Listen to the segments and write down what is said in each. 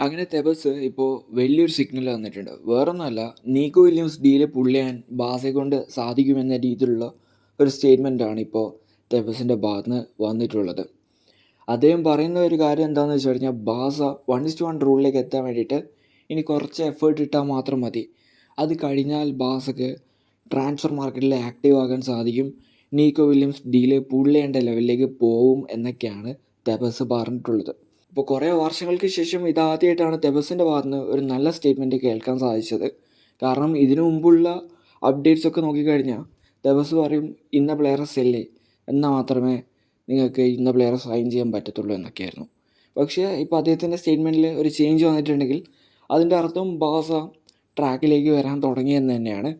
അങ്ങനെ തെബസ് ഇപ്പോൾ വലിയൊരു സിഗ്നൽ തന്നിട്ടുണ്ട്. വേറൊന്നുമല്ല നീക്കോ വില്യംസ് ഡീൽ പുള്ളിയാൻ ബാസെ കൊണ്ട് സാധിക്കുമെന്ന രീതിയിലുള്ള ഒരു സ്റ്റേറ്റ്മെന്റാണ് ഇപ്പോൾ തെബസിന്റെ ഭാഗത്ത് നിന്ന് വന്നിട്ടുള്ളത്. അദ്ദേഹം പറയുന്ന ഒരു കാര്യം എന്താണെന്ന് വെച്ച് കഴിഞ്ഞാൽ ബാസ വൺ ഇസ്റ്റ് വൺ റൂളിലേക്ക് എത്താൻ വേണ്ടിയിട്ട് ഇനി കുറച്ച് എഫേർട്ട് ഇട്ടാൽ മാത്രം മതി. അത് കഴിഞ്ഞാൽ ബാസക്ക് ട്രാൻസ്ഫർ മാർക്കറ്റിൽ ആക്റ്റീവ് ആകാൻ സാധിക്കും. നീക്കോ വില്യംസ് ഡീൽ പുള്ളിയേണ്ട ലെവലിലേക്ക് പോവും എന്നൊക്കെയാണ് തെബസ് പറഞ്ഞിട്ടുള്ളത്. ഇപ്പോൾ കുറേ വർഷങ്ങൾക്ക് ശേഷം ഇതാദ്യമായിട്ടാണ് തെബസിന്റെ ഭാഗത്ത് നിന്ന് ഒരു നല്ല സ്റ്റേറ്റ്മെന്റ് കേൾക്കാൻ സാധിച്ചത്. കാരണം ഇതിനു മുമ്പുള്ള അപ്ഡേറ്റ്സ് ഒക്കെ നോക്കിക്കഴിഞ്ഞാൽ തെബസ് പറയും ഇന്ന പ്ലെയറെ സെല്ലേ എന്നാൽ മാത്രമേ നിങ്ങൾക്ക് ഇന്ന പ്ലെയറെ സൈൻ ചെയ്യാൻ പറ്റത്തുള്ളൂ എന്നൊക്കെയായിരുന്നു. പക്ഷേ ഇപ്പോൾ അദ്ദേഹത്തിന്റെ സ്റ്റേറ്റ്മെന്റിൽ ഒരു ചേഞ്ച് വന്നിട്ടുണ്ടെങ്കിൽ അതിന്റെ അർത്ഥം ബാസ ട്രാക്കിലേക്ക് വരാൻ തുടങ്ങിയെന്ന് തന്നെയാണ്.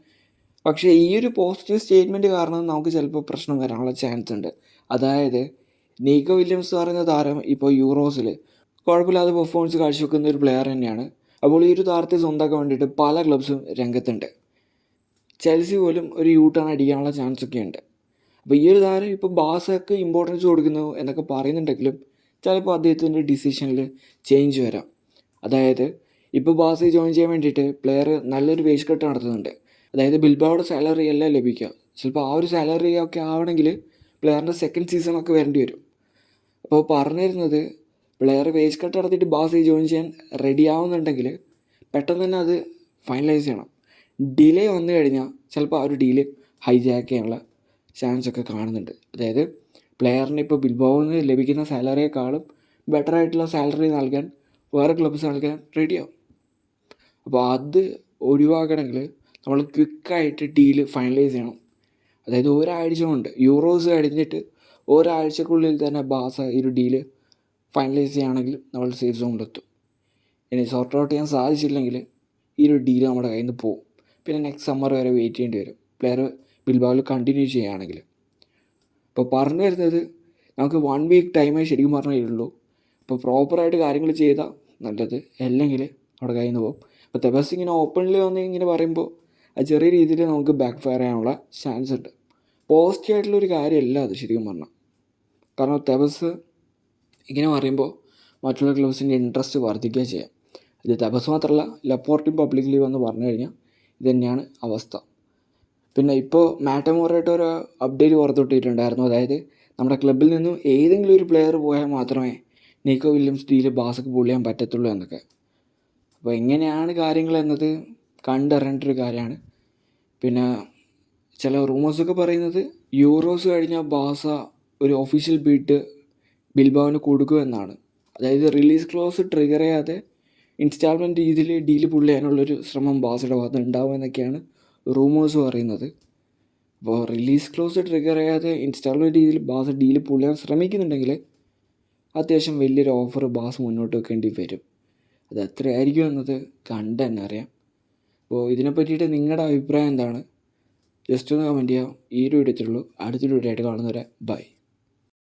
പക്ഷേ ഈ ഒരു പോസിറ്റീവ് സ്റ്റേറ്റ്മെന്റ് കാരണം നമുക്ക് ചിലപ്പോൾ പ്രശ്നം വരാനുള്ള ചാൻസ് ഉണ്ട്. അതായത് നീക്കോ വില്യംസ് പറയുന്ന താരം ഇപ്പോൾ യൂറോസിൽ കുഴപ്പമില്ലാതെ പെർഫോമൻസ് കാഴ്ചവെക്കുന്ന ഒരു പ്ലെയർ തന്നെയാണ്. അപ്പോൾ ഈ ഒരു താരത്തെ സ്വന്തമാക്കാൻ വേണ്ടിയിട്ട് പല ക്ലബ്സും രംഗത്തുണ്ട്. ചെൽസി പോലും ഒരു യൂ അടിക്കാനുള്ള ചാൻസ് ഒക്കെ ഉണ്ട് അപ്പോൾ ഈ ഒരു താരം ഇപ്പോൾ ബാസക്ക് ഇമ്പോർട്ടൻസ് കൊടുക്കുന്നു എന്നൊക്കെ പറയുന്നുണ്ടെങ്കിലും ചിലപ്പോൾ അദ്ദേഹത്തിന്റെ ഡിസിഷനിൽ ചേഞ്ച് വരാം. അതായത് ഇപ്പോൾ ബാസയിൽ ജോയിൻ ചെയ്യാൻ വേണ്ടിയിട്ട് പ്ലെയർ നല്ലൊരു വേസ്റ്റ് കട്ട് നടത്തുന്നുണ്ട്. അതായത് ബിൽബാവുടെ സാലറി അല്ല ലഭിക്കുക. ചിലപ്പോൾ ആ ഒരു സാലറി ഒക്കെ ആവണമെങ്കിൽ പ്ലെയറിന്റെ സെക്കൻഡ് സീസണൊക്കെ വരേണ്ടി വരും. അപ്പോൾ പറഞ്ഞിരുന്നത് പ്ലെയർ വേജ് കട്ട് നടത്തിയിട്ട് ബാസി ജോയിൻ ചെയ്യാൻ റെഡി ആവുന്നുണ്ടെങ്കിൽ പെട്ടെന്ന് തന്നെ അത് ഫൈനലൈസ് ചെയ്യണം. ഡിലേ വന്നു കഴിഞ്ഞാൽ ചിലപ്പോൾ ആ ഒരു ഡീൽ ഹൈജാക്ക് ചെയ്യാനുള്ള ചാൻസ് ഒക്കെ കാണുന്നുണ്ട്. അതായത് പ്ലെയറിന് ഇപ്പോൾ ബിൽബോവിന് ലഭിക്കുന്ന സാലറിയേക്കാളും ബെറ്റർ ആയിട്ടുള്ള സാലറി നൽകാൻ വേറെ ക്ലബ്സ് നൽകാൻ റെഡിയാവും അപ്പോൾ അത് ഒഴിവാക്കണമെങ്കിൽ നമ്മൾ ക്വിക്കായിട്ട് ഡീൽ ഫൈനലൈസ് ചെയ്യണം. അതായത് ഒരാഴ്ച കൊണ്ട് യൂറോസ് കഴിഞ്ഞിട്ട് ഒരാഴ്ചക്കുള്ളിൽ തന്നെ ബാസ ഈ ഒരു ഡീൽ ഫൈനലൈസ് ചെയ്യുകയാണെങ്കിൽ നമ്മൾ സേഫ് സോണിലെത്തും ഇനി സോർട്ട് ഔട്ട് ചെയ്യാൻ സാധിച്ചില്ലെങ്കിൽ ഈ ഒരു ഡീൽ നമ്മുടെ കയ്യിൽ നിന്ന് പോകും പിന്നെ നെക്സ്റ്റ് സമ്മർ വരെ വെയിറ്റ് ചെയ്യേണ്ടി വരും. പ്ലെയർ ബിൽബാവിൽ കണ്ടിന്യൂ ചെയ്യുകയാണെങ്കിൽ. അപ്പോൾ പറഞ്ഞു വരുന്നത് നമുക്ക് വൺ വീക്ക് ടൈമേ ശരിക്കും പറഞ്ഞുള്ളൂ അപ്പോൾ പ്രോപ്പറായിട്ട് കാര്യങ്ങൾ ചെയ്താൽ നല്ലത്. അല്ലെങ്കിൽ അവിടെ കയ്യിൽ നിന്ന് പോകും അപ്പോൾ തെബസ് ഇങ്ങനെ ഓപ്പണിൽ വന്ന് ഇങ്ങനെ പറയുമ്പോൾ അത് ചെറിയ രീതിയിൽ നമുക്ക് ബാക്ക് ഫയർ ചെയ്യാനുള്ള ചാൻസ് ഉണ്ട്. പോസിറ്റീവ് ആയിട്ടുള്ളൊരു കാര്യമല്ല അത് ശരിക്കും പറഞ്ഞാൽ കാരണം തെബസ് ഇങ്ങനെ പറയുമ്പോൾ മറ്റുള്ള ക്ലബ്സിന്റെ ഇൻട്രസ്റ്റ് വർദ്ധിക്കുകയും ചെയ്യാം. ഇത് തപസ് മാത്രമല്ല ലപ്പോർട്ടും പബ്ലിക്കലി വന്ന് പറഞ്ഞു കഴിഞ്ഞാൽ ഇത് തന്നെയാണ് അവസ്ഥ. പിന്നെ ഇപ്പോൾ മാറ്റമോറായിട്ട് ഒരു അപ്ഡേറ്റ് പുറത്തുവിട്ടിട്ടുണ്ടായിരുന്നു. അതായത് നമ്മുടെ ക്ലബിൽ നിന്നും ഏതെങ്കിലും ഒരു പ്ലെയർ പോയാൽ മാത്രമേ നീക്കോ വില്യംസ് ഡീൽ ബാസക്ക് പുള്ള് ചെയ്യാൻ പറ്റത്തുള്ളൂ എന്നൊക്കെ. അപ്പോൾ എങ്ങനെയാണ് കാര്യങ്ങൾ എന്നത് കണ്ടറിയേണ്ട ഒരു കാര്യമാണ്. പിന്നെ ചില റൂമേഴ്സൊക്കെ പറയുന്നത് യൂറോസ് കഴിഞ്ഞാൽ ബാസ ഒരു ഒഫീഷ്യൽ ബീറ്റ് ബിൽബാവിന് കൊടുക്കുമെന്നാണ് അതായത് റിലീസ് ക്ലോസ് ട്രിഗർ ചെയ്യാതെ ഇൻസ്റ്റാൾമെന്റ് രീതിയിൽ ഡീൽ പുള്ളി ചെയ്യാനുള്ളൊരു ശ്രമം ബാസയുടെ ഭാഗത്ത് ഉണ്ടാവുമെന്നൊക്കെയാണ് റൂമേഴ്സ് പറയുന്നത്. അപ്പോൾ റിലീസ് ക്ലോസ് ട്രിഗർ ചെയ്യാതെ ഇൻസ്റ്റാൾമെന്റ് രീതിയിൽ ബാസ് ഡീൽ പുള്ളി ചെയ്യാൻ ശ്രമിക്കുന്നുണ്ടെങ്കിൽ അത്യാവശ്യം വലിയൊരു ഓഫർ ബാസ് മുന്നോട്ട് വെക്കേണ്ടി വരും. അത് എത്രയായിരിക്കും എന്നത് കണ്ട് തന്നെ അറിയാം. അപ്പോൾ ഇതിനെ പറ്റിയിട്ട് നിങ്ങളുടെ അഭിപ്രായം എന്താണ്? ജസ്റ്റ് ഒന്ന് കമന്റ് ചെയ്യാം ഈ ഒരു വീഡിയോ അടുത്തൊരു വീഡിയോ ആയിട്ട് കാണുന്നവരെ ബൈ